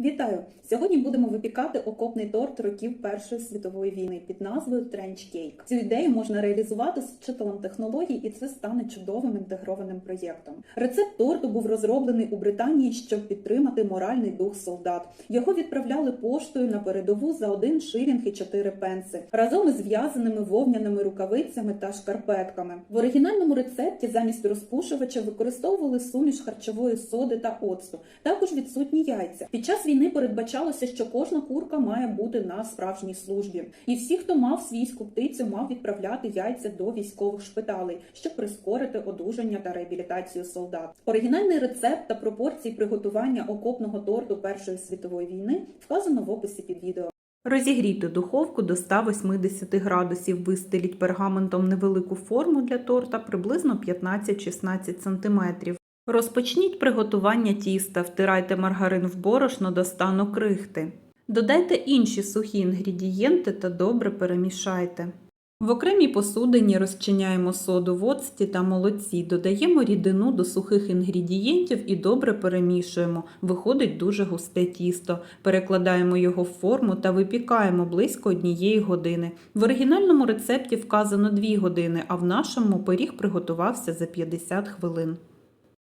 Вітаю! Сьогодні будемо випікати окопний торт років Першої світової війни під назвою Тренч Кейк. Цю ідею можна реалізувати з вчителем технологій, і це стане чудовим інтегрованим проєктом. Рецепт торту був розроблений у Британії, щоб підтримати моральний дух солдат. Його відправляли поштою на передову за один шилінг і чотири пенси разом із зв'язаними вовняними рукавицями та шкарпетками. В оригінальному рецепті замість розпушувача використовували суміш харчової соди та оцту. Також відсутні яйця. Під час війни передбачалося, що кожна курка має бути на справжній службі, і всі, хто мав свійську птицю, мав відправляти яйця до військових шпиталей, щоб прискорити одужання та реабілітацію солдат. Оригінальний рецепт та пропорції приготування окопного торту Першої світової війни вказано в описі під відео. Розігрійте духовку до 180 градусів, вистеліть пергаментом невелику форму для торта приблизно 15-16 см. Розпочніть приготування тіста, втирайте маргарин в борошно до стану крихти. Додайте інші сухі інгредієнти та добре перемішайте. В окремій посудині розчиняємо соду в оцті та молоці, додаємо рідину до сухих інгредієнтів і добре перемішуємо. Виходить дуже густе тісто. Перекладаємо його в форму та випікаємо близько однієї години. В оригінальному рецепті вказано 2 години, а в нашому пиріг приготувався за 50 хвилин.